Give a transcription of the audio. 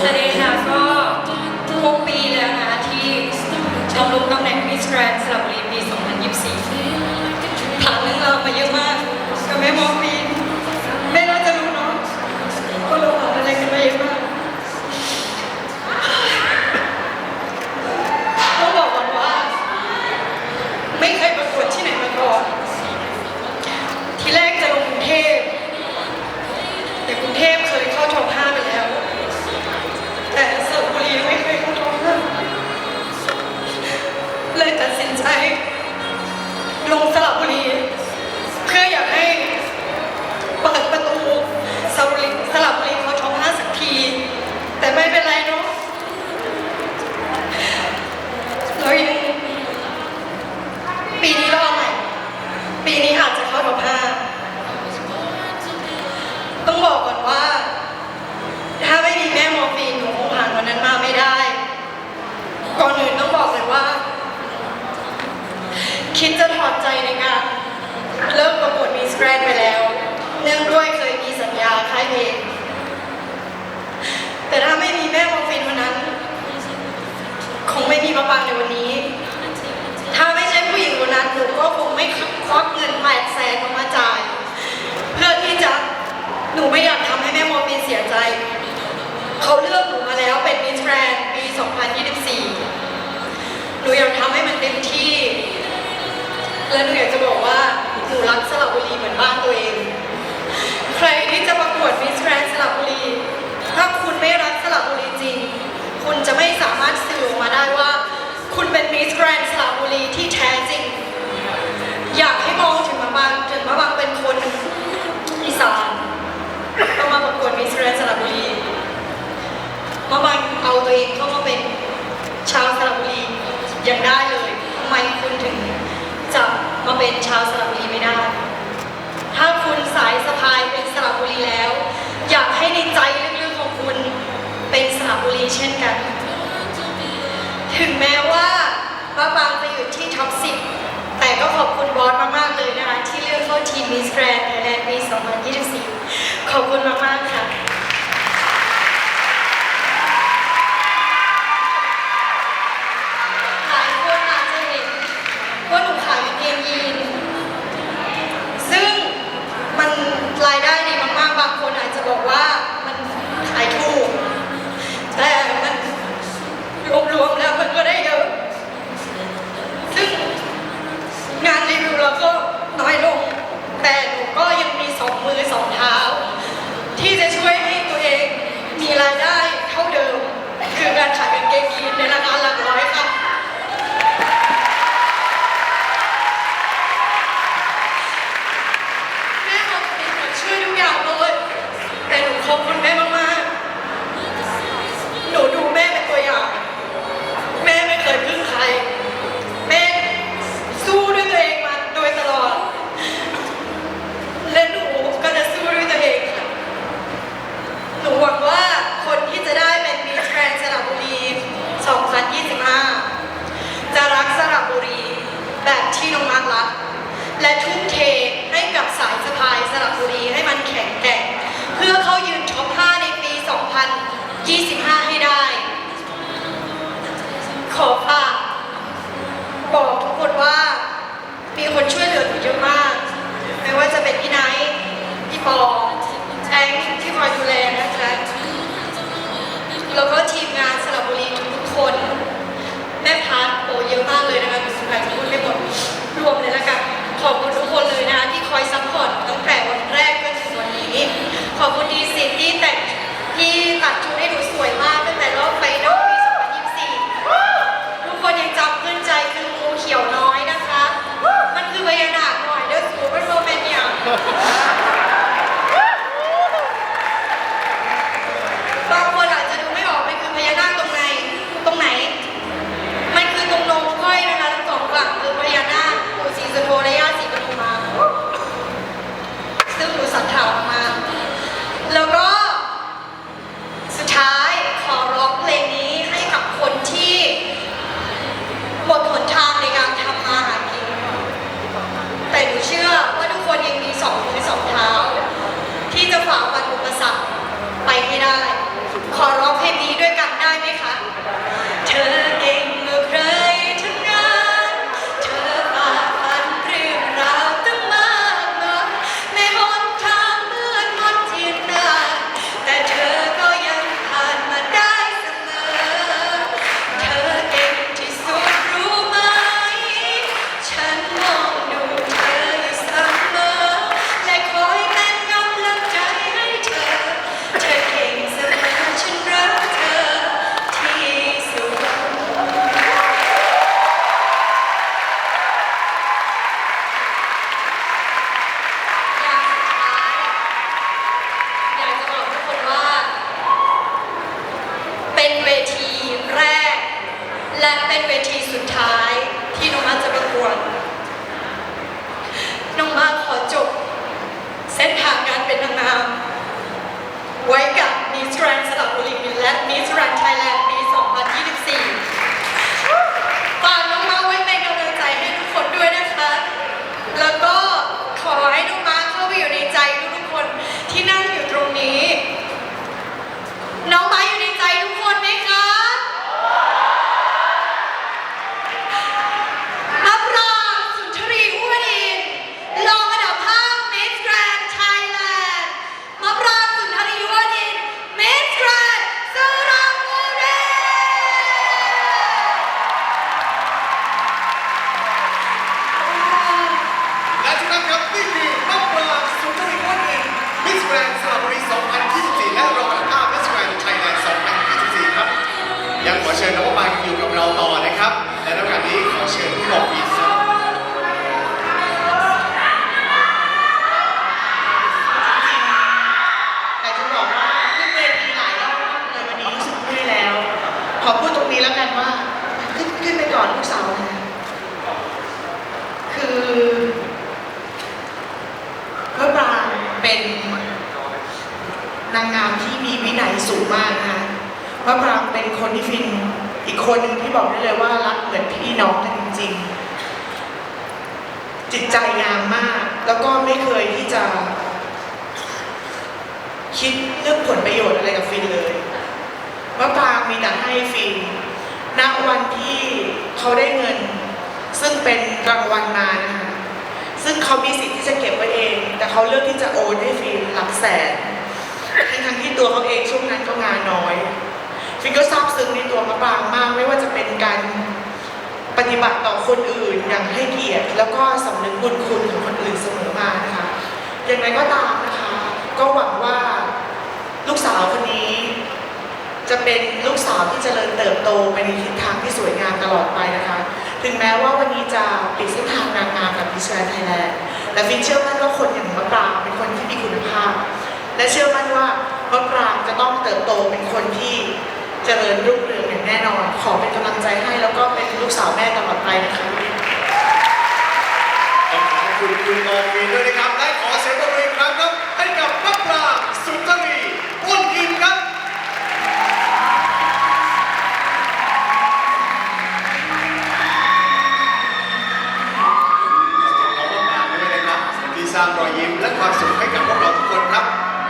สวัสดีค่ะก็ครบปีแล้วนะที่ดำรงตำแหน่งมิสแกรนด์สระบุรีปี 2024ผ่านเรื่องราวมาเยอะมากก็ไม่มอปี คิดจะถอดใจในการเริ่มประกวดมีสแกรนไปแล้ว เนื่องด้วยเคยมีสัญญาค่ายเพลงแต่ถ้าไม่มีแม่มอฟินวันนั้น คงไม่มีมาปังในวันนี้ ถ้าไม่ หนูรักสระบุรีเหมือนบ้านตัวเอง ใครที่จะประกวดมิสแกรนสระบุรี ถ้าคุณไม่รักสระบุรีจริง คุณจะไม่สามารถสื่อออกมาได้ว่า คุณเป็นมิสแกรนสระบุรีที่ ร้อนมากๆเลยนะคะที่เลือกเข้าทีมมิสแกรนด์ไทยแลนด์ปี 2024 ขอบคุณมากๆค่ะ Ha ha ha! และเป็นเวทีสุดท้ายที่น้องมาจะประกวด น้องมาขอจบ เส้นทางการเป็นนางงามไว้กับ ก่อนลูกสาวนะคือพระปรางเป็นนางงามที่มีวินัยสูงมากนะคะพระปรางเป็นคนที่ฟินอีกคนหนึ่งที่บอกได้เลยว่ารักเหมือนพี่น้องกันจริงๆ จิตใจงามมาก แล้วก็ไม่เคยที่จะ คิดเรื่องผลประโยชน์อะไรกับฟินเลยว่าปางมีแต่ให้ฟิน ณวันที่เขาได้เงิน ซึ่งเป็นรางวัลมานะคะซึ่งเขามีสิทธิ์ที่จะเก็บไว้เอง แต่เขาเลือกที่จะโอนให้ฟินหลักแสนทั้งทั้งที่ตัวเขาเองช่วงนั้นก็งานน้อยฟินก็ซาบซึ้งในตัวมะปรางมาก ไม่ว่าจะเป็นการปฏิบัติต่อคนอื่นอย่างให้เกียรติ แล้วก็สำนึกบุญคุณของคนอื่นเสมอมานะคะอย่างไรก็ตามนะคะ ก็หวังว่าลูกสาวคนนี้ จะเป็นลูกสาวที่จเจริญเติบโตไปในทิศทางที่สวยงามตลอดไปนะคะ ถึงแม้ว่าวันนี้จะปิดเส้นทางนานงามกับพิชาไทยแลนด์แต่ฟินเชื่อมั่นว่าคนอย่างมะปรางเป็นคนที่มีคุณภาพ และเชื่อมั่นว่ามะปรางจะต้องเติบโตเป็นคนที่จเจริญรุ่งเรืองอย่างแน่นอน ขอเป็นกำลังใจให้แล้วก็เป็นลูกสาวแม่ตลอดไปนะคะขอบคุณคุณโอมีด้วยนะครับ และขอเสียงปรบอ